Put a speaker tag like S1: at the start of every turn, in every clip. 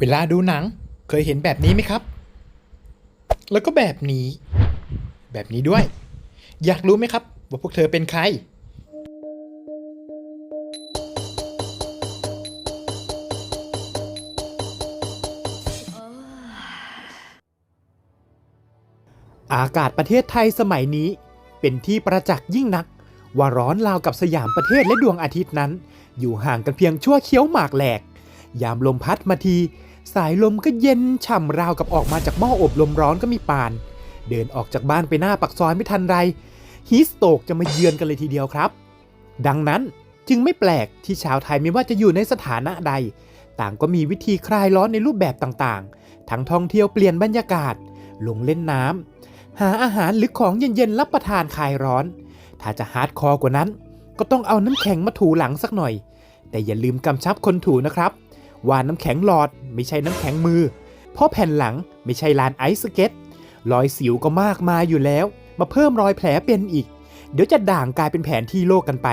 S1: เวลาดูหนังเคยเห็นแบบนี้ไหมครับ แล้วก็แบบนี้ แบบนี้ด้วย อยากรู้ไหมครับ ว่าพวกเธอเป็นใคร อากาศประเทศไทยสมัยนี้ เป็นที่ประจักษ์ยิ่งนัก ว่าร้อนราวกับสยามประเทศและดวงอาทิตย์นั้น อยู่ห่างกันเพียงชั่วเคี้ยวหมากแหลก ยามลมพัดมาที สายลมก็เย็นฉ่ำราวกับออกมาจากหม้ออบลมร้อนก็มีปาน เดินออกจากบ้านไปหน้าปักซอยไม่ทันไรฮีสโตกจะมาเยือนกันเลยทีเดียวครับ ดังนั้นจึงไม่แปลกที่ชาวไทยไม่ว่าจะอยู่ในสถานะใด ต่างก็มีวิธีคลายร้อนในรูปแบบต่างๆ ทั้งท่องเที่ยวเปลี่ยนบรรยากาศ ลงเล่นน้ำหาอาหารหรือของเย็นๆรับประทานคลายร้อน ถ้าจะฮาร์ดคอร์กว่านั้น ก็ต้องเอาน้ำแข็งมาถูหลังสักหน่อย แต่อย่าลืมกำชับคนถูนะครับ ว่าน้ำแข็งหลอดไม่ใช่น้ำแข็งมือ เพราะแผ่นหลังไม่ใช่ลานไอซ์สเก็ตรอยสิวก็มากมายอยู่แล้ว มาเพิ่มรอยแผลเป็นอีก เดี๋ยวจะด่างกลายเป็นแผนที่โลกกันไป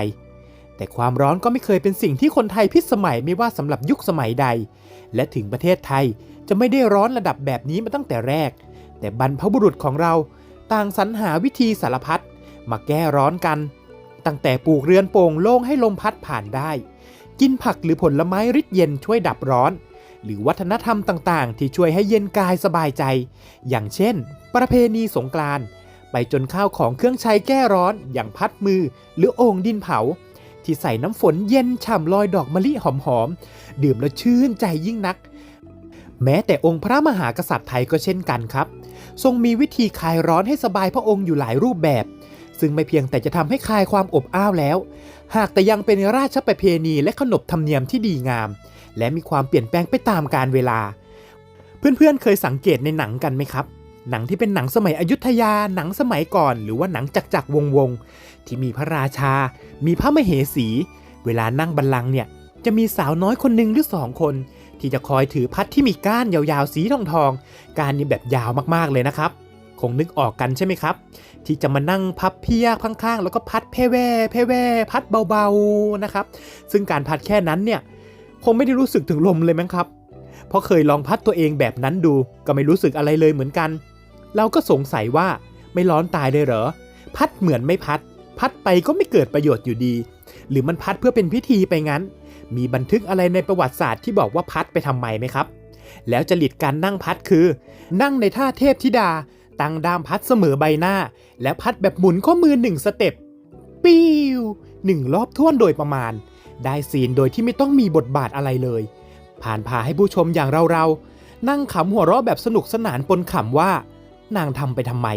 S1: แต่ความร้อนก็ไม่เคยเป็นสิ่งที่คนไทยพิสมัยไม่ว่าสำหรับยุคสมัยใด และถึงประเทศไทยจะไม่ได้ร้อนระดับแบบนี้มาตั้งแต่แรก แต่บรรพบุรุษของเราต่างสรรหาวิธีสารพัดมาแก้ร้อนกัน ตั้งแต่ปลูกเรือนโป่งโล่งให้ลมพัดผ่านได้ กินผักหรือผลไม้ริดเย็นช่วยดับร้อน หรือวัฒนธรรมต่างๆ ที่ช่วยให้เย็นกายสบายใจ อย่างเช่น ประเพณีสงกรานต์ไปจนข้าวของเครื่องใช้แก้ร้อน อย่างพัดมือ หรือโอ่งดินเผา ที่ใส่น้ำฝนเย็นฉ่ำลอยดอกมะลิหอมๆดื่มแล้วชื่นใจยิ่งนัก แม้แต่องค์พระมหากษัตริย์ไทยก็เช่นกันครับ ทรงมีวิธีคลายร้อนให้สบายพระองค์อยู่หลายรูปแบบ ซึ่งไม่เพียงแต่จะทำให้คลายความอบอ้าวแล้ว หากแต่ยังเป็นราชประเพณีและขนบธรรมเนียมที่ดีงาม และมีความเปลี่ยนแปลงไปตามกาลเวลา เพื่อนๆเคยสังเกตในหนังกันไหมครับ หนังที่เป็นหนังสมัยอยุธยาหนังสมัยก่อน หรือว่าหนังจักจักวงวงๆที่มีพระราชา มีพระมเหสี เวลานั่งบัลลังก์เนี่ยจะมีสาวน้อยคนหนึ่งหรือสองคน ที่จะคอยถือพัดที่มีก้านยาวๆสีทองทองๆก้านนี่แบบยาวมากๆเลยนะครับ คงนึกออกกันใช่ไหมครับ ที่จะมานั่งพับเพียบข้างๆ แล้วก็พัดเพแว่เพแว่พัดเบาๆนะครับ ซึ่งการพัดแค่นั้นเนี่ยคงไม่ได้รู้สึกถึงลมเลยมั้งครับ เพราะเคยลองพัดตัวเองแบบนั้นดูก็ไม่รู้สึกอะไรเลยเหมือนกัน เราก็สงสัยว่าไม่ร้อนตายเลยเหรอ พัดเหมือนไม่พัด พัดไปก็ไม่เกิดประโยชน์อยู่ดี หรือมันพัดเพื่อเป็นพิธีไปงั้น มีบันทึกอะไรในประวัติศาสตร์ที่บอกว่าพัดไปทำไมไหมครับ แล้วจริตการนั่งพัดคือ นั่งในท่าเทพธิดา ตั้งด้ามพัดเสมอใบหน้า แล้วพัดแบบหมุนข้อมือหนึ่งสเต็ปปิ้วหนึ่งรอบท่วนโดยประมาณ ได้ซีนโดยที่ไม่ต้องมีบทบาทอะไรเลย ผ่านพาให้ผู้ชมอย่างเราๆ นั่งขำหัวเราะแบบสนุกสนานปนขำว่า นางทำไปทำไม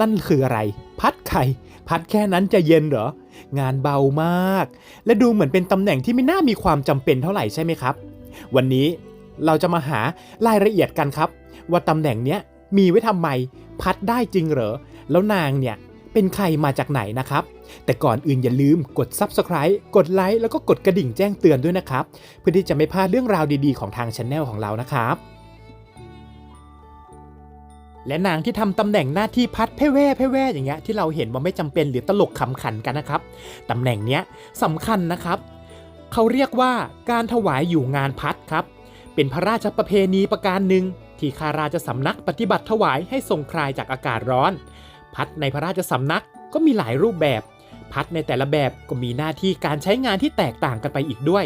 S1: นั่นคืออะไร พัดไข่ พัดแค่นั้นจะเย็นเหรอ งานเบามาก และดูเหมือนเป็นตำแหน่งที่ไม่น่ามีความจำเป็นเท่าไหร่ใช่ไหมครับ วันนี้เราจะมาหารายละเอียดกันครับ ว่าตำแหน่งเนี้ย มีไว้ทำไม พัดได้จริงเหรอ แล้วนางเนี่ยเป็นใครมาจากไหนนะครับ แต่ก่อนอื่นอย่าลืมกด Subscribe กดไลค์แล้วก็กดกระดิ่งแจ้งเตือนด้วยนะครับ เพื่อที่จะไม่พลาดเรื่องราวดีๆของทางช anel ของเรานะครับ และนางที่ทำตำแหน่งหน้าที่พัดเพ่แว่เพ่แว่อย่างเงี้ยที่เราเห็นว่าไม่จำเป็นหรือตลกขำขันกันนะครับตำแหน่งเนี้ยสำคัญนะครับ เขาเรียกว่าการถวายอยู่งานพัดครับ เป็นพระราชประเพณีประการหนึ่ง ที่ข้าราชสำนักปฏิบัติถวายให้ทรงคลายจากอากาศร้อน พัดในพระราชสำนักก็มีหลายรูปแบบ พัดในแต่ละแบบก็มีหน้าที่การใช้งานที่แตกต่างกันไปอีกด้วย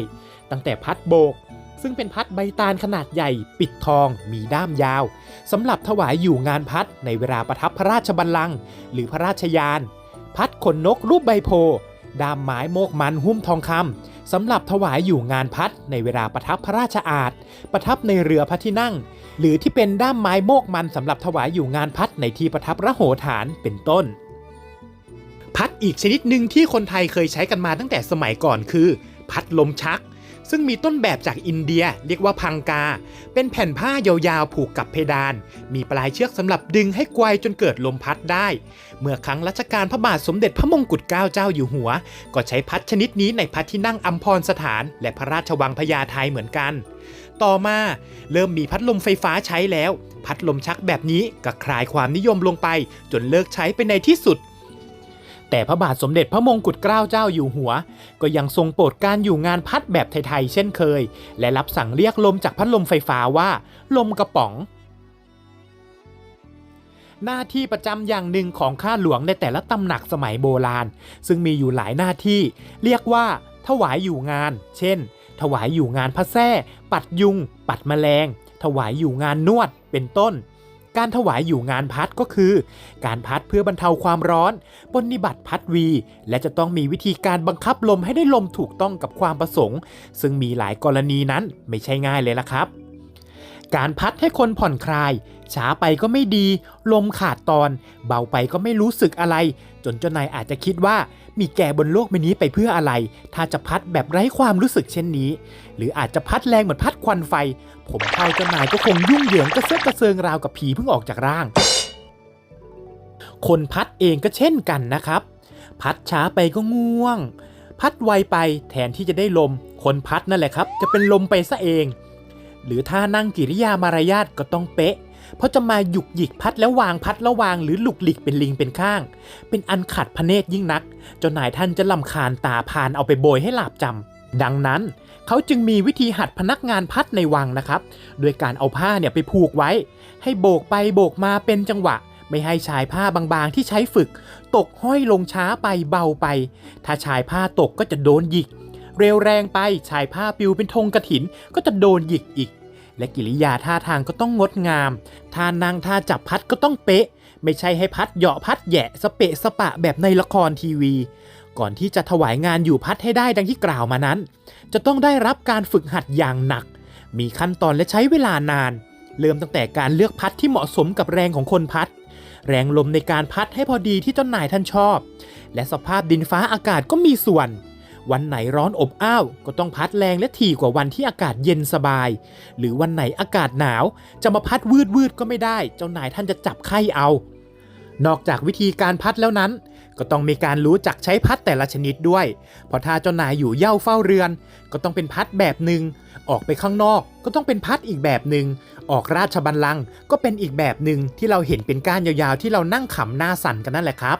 S1: ตั้งแต่พัดโบก ซึ่งเป็นพัดใบตาลขนาดใหญ่ ปิดทอง มีด้ามยาวสำหรับถวายอยู่งานพัดในเวลาประทับพระราชบัลลังก์หรือพระราชยาน พัดขนนกรูปใบโพ ด้ามไม้โมกมันหุ้มทองคำสำหรับถวายอยู่งานพัดในเวลาประทับพระราชอาณประทับในเรือพระที่นั่ง หรือที่เป็นด้ามไม้โมกมันสำหรับถวายอยู่งานพัดในที่ประทับระโหฐานเป็นต้น พัดอีกชนิดหนึ่งที่คนไทยเคยใช้กันมาตั้งแต่สมัยก่อนคือ พัดลมชัก ซึ่งมีต้นแบบจากอินเดียเรียกว่าพังกา เป็นแผ่นผ้ายาวๆ ผูกกับเพดาน มีปลายเชือกสำหรับดึงให้ไกวจนเกิดลมพัดได้ เมื่อครั้งรัชกาลพระบาทสมเด็จพระมงกุฎเกล้าเจ้าอยู่หัว ก็ใช้พัดชนิดนี้ในพัดที่นั่งอัมพรสถาน และพระราชวังพญาไทเหมือนกัน ต่อมาเริ่มมีพัดลมไฟฟ้าใช้แล้ว พัดลมชักแบบนี้ก็คลายความนิยมลงไป จนเลิกใช้ไปในที่สุด แต่พระบาทสมเด็จพระมงกุฎเกล้าเจ้าอยู่หัว ก็ยังทรงโปรดการอยู่งานพัดแบบไทยๆเช่นเคย และรับสั่งเรียกลมจากพัดลมไฟฟ้าว่า ลมกระป๋อง หน้าที่ประจำอย่างหนึ่งของข้าหลวงในแต่ละตำหนักสมัยโบราณ ซึ่งมีอยู่หลายหน้าที่ เรียกว่า ถวายอยู่งาน เช่น ถวายอยู่งานพระแท้ปัดยุง ปัดแมลง ถวายอยู่งานนวดเป็นต้น การถวายอยู่งานพัดก็คือ การพัดเพื่อบรรเทาความร้อนปฏิบัติพัดวี และจะต้องมีวิธีการบังคับลมให้ได้ลมถูกต้องกับความประสงค์ ซึ่งมีหลายกรณีนั้นไม่ใช่ง่ายเลยละครับการพัดให้คนผ่อนคลาย ช้าไปก็ไม่ดี ลมขาดตอน เบาไปก็ไม่รู้สึกอะไร จนเจ้านายอาจจะคิดว่า มีแกบนโลกใบนี้ไปเพื่ออะไร ถ้าจะพัดแบบไร้ความรู้สึกเช่นนี้ หรืออาจจะพัดแรงเหมือนพัดควันไฟ ผมเท่าเจ้านายก็คงยุ่งเหยิงกระเซาะกระเซิงราวกับผีเพิ่งออกจากร่าง คนพัดเองก็เช่นกันนะครับ พัดช้าไปก็ง่วง พัดไวไปแทนที่จะได้ลม คนพัดนั่นแหละครับ จะเป็นลมไปซะเอง หรือถ้านั่งกิริยามารยาทก็ต้องเป๊ะ เพราะจะมาหยุกหยิกพัดแล้ววางพัดแล้ววางหรือหลุกหลิกเป็นลิงเป็นข้าง เป็นอันขัดพระเนตรยิ่งนักจ้านายท่านจะลำคาญตาพานเอาไปโบยให้หลาบจำดังนั้นเขาจึงมีวิธีหัดพนักงานพัดในวังนะครับ โดยการเอาผ้าเนี่ยไปผูกไว้ ให้โบกไปโบกมาเป็นจังหวะ ไม่ให้ชายผ้าบางๆที่ใช้ฝึก ตกห้อยลงช้าไปเบาไป ถ้าชายผ้าตกก็จะโดนหยิก เร็วแรงไปชายผ้าปิวเป็นธงกระถินก็จะโดนหยิกอีก และกิริยาท่าทางก็ต้องงดงาม ท่านั่งท่าจับพัดก็ต้องเป๊ะ ไม่ใช่ให้พัดเหยาะพัดแยะสเปะสปะแบบในละครทีวี ก่อนที่จะถวายงานอยู่พัดให้ได้ดังที่กล่าวมานั้น จะต้องได้รับการฝึกหัดอย่างหนัก มีขั้นตอนและใช้เวลานาน เริ่มตั้งแต่การเลือกพัดที่เหมาะสมกับแรงของคนพัด แรงลมในการพัดให้พอดีที่เจ้านายท่านชอบ และสภาพดินฟ้าอากาศก็มีส่วน วันไหนร้อนอบอ้าว ก็ต้องพัดแรงและถี่กว่าวันที่อากาศเย็นสบาย หรือวันไหนอากาศหนาว จะมาพัดวืดวืดก็ไม่ได้ เจ้านายท่านจะจับไข้เอา นอกจากวิธีการพัดแล้วนั้น ก็ต้องมีการรู้จักใช้พัดแต่ละชนิดด้วย เพราะถ้าเจ้านายอยู่เย่าเฝ้าเรือน ก็ต้องเป็นพัดแบบหนึ่งออกไปข้างนอกก็ต้องเป็นพัดอีกแบบหนึ่งออกราชบัลลังก์ก็เป็นอีกแบบหนึ่งที่เราเห็นเป็นก้านยาวๆ ที่เรานั่งขำหน้าสั่นกันนั่นแหละครับ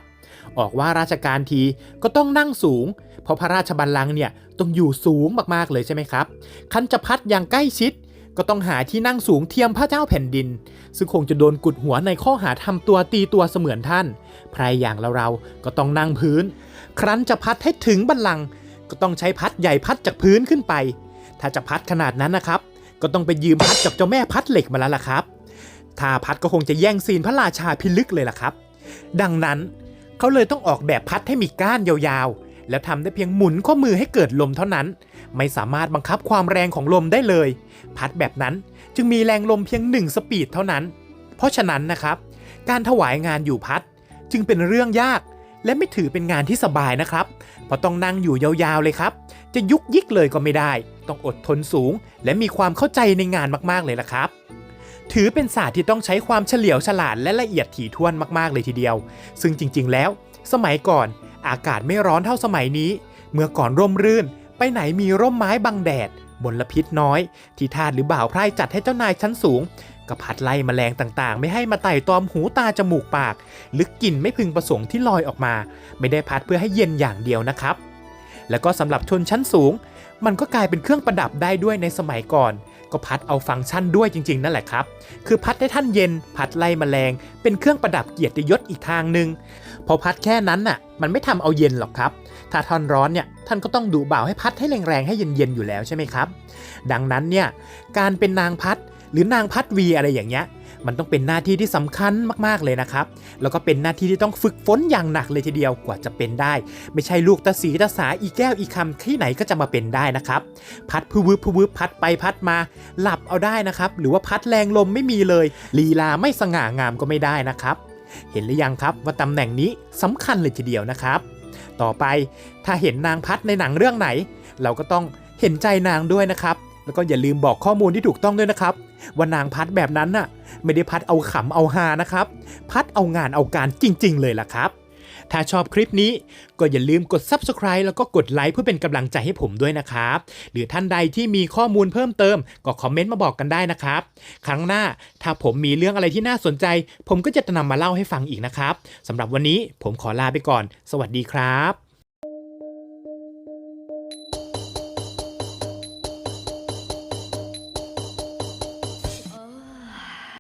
S1: ออกว่าราชการทีก็ต้องนั่งสูง เพราะพระราชบัลลังก์เนี่ยต้องอยู่สูงมากๆเลยใช่ไหมครับ คันจะพัดอย่างใกล้ชิด ก็ต้องหาที่นั่งสูงเทียมพระเจ้าแผ่นดิน ซึ่งคงจะโดนกุดหัวในข้อหาทำตัวตีตัวเสมือนท่านใครอย่างเราๆก็ต้องนั่งพื้น ครั้นจะพัดให้ถึงบัลลังก์ก็ต้องใช้พัดใหญ่พัดจากพื้นขึ้นไป ถ้าจะพัดขนาดนั้นนะครับ ก็ต้องไปยืมพัดจากเจ้าแม่พัดเหล็กมาแล้วล่ะครับถ้าพัดก็คงจะแย่งซีนพระราชาพิลึกเลยล่ะครับ ดังนั้นเขาเลยต้องออกแบบพัดให้มีก้านยาว แล้วทำได้เพียงหมุนข้อมือให้เกิดลมเท่านั้น ไม่สามารถบังคับความแรงของลมได้เลย พัดแบบนั้นจึงมีแรงลมเพียงหนึ่งสปีดเท่านั้น เพราะฉะนั้นนะครับ การถวายงานอยู่พัด จึงเป็นเรื่องยาก และไม่ถือเป็นงานที่สบายนะครับเพราะต้องนั่งอยู่ยาวๆเลยครับ จะยุกยิกเลยก็ไม่ได้ ต้องอดทนสูง และมีความเข้าใจในงานมากๆเลยล่ะครับถือเป็นศาสตร์ที่ต้องใช้ความเฉลียวฉลาดและละเอียดถี่ถ้วนมาก ๆ เลยทีเดียว ซึ่งจริง ๆ แล้ว สมัยก่อน อากาศไม่ร้อนเท่าสมัยนี้ เมื่อก่อนร่มรื่น ไปไหนมีร่มไม้บังแดดบนลพิษน้อย ที่ทาสหรือบ่าวไพร่จัดให้เจ้านายชั้นสูงก็พัดไล่แมลงต่างๆ ไม่ให้มาไต่ตอมหูตาจมูกปาก หรือกลิ่นไม่พึงประสงค์ที่ลอยออกมา ไม่ได้พัดเพื่อให้เย็นอย่างเดียวนะครับ แล้วก็สำหรับชนชั้นสูง มันก็กลายเป็นเครื่องประดับได้ด้วยในสมัยก่อน ก็พัดเอาฟังก์ชันด้วยจริง ๆ นั่นแหละครับ คือพัดให้ท่านเย็น พัดไล่แมลง เป็นเครื่องประดับเกียรติยศอีกทางหนึ่งพอพัดแค่นั้นน่ะ มันไม่ทำเอาเย็นหรอกครับ ถ้าท่านร้อนเนี่ยท่านก็ต้องดูบ่าวให้พัดให้แรงๆให้เย็นๆอยู่แล้วใช่ไหมครับ ดังนั้นเนี่ยการเป็นนางพัดหรือนางพัดวีอะไรอย่างเงี้ย มันต้องเป็นหน้าที่ที่สำคัญมากๆเลยนะครับ แล้วก็เป็นหน้าที่ที่ต้องฝึกฝนอย่างหนักเลยทีเดียวกว่าจะเป็นได้ ไม่ใช่ลูกตาสีตาสาอีแก้วอีคำที่ไหนก็จะมาเป็นได้นะครับ พัดพวืบพวืบพัดไปพัดมาหลับเอาได้นะครับ หรือว่าพัดแรงลมไม่มีเลยลีลาไม่สง่างามก็ไม่ได้นะครับเห็นหรือยังครับว่าตำแหน่งนี้สำคัญเลยทีเดียวนะครับ ต่อไปถ้าเห็นนางพัดในหนังเรื่องไหน เราก็ต้องเห็นใจนางด้วยนะครับ แล้วก็อย่าลืมบอกข้อมูลที่ถูกต้องด้วยนะครับ ว่านางพัดแบบนั้นน่ะ ไม่ได้พัดเอาขำเอาฮานะครับ พัดเอางานเอาการจริง ๆ เลยล่ะครับ ถ้าชอบคลิปนี้ก็อย่าลืมกด Subscribe แล้วก็กดไลค์เพื่อเป็นกำลังใจให้ผมด้วยนะครับ หรือท่านใดที่มีข้อมูลเพิ่มเติม ก็คอมเมนต์มาบอกกันได้นะครับ ครั้งหน้าถ้าผมมีเรื่องอะไรที่น่าสนใจ ผมก็จะนำมาเล่าให้ฟังอีกนะครับสำหรับวันนี้ผมขอลาไปก่อน สวัสดีครับ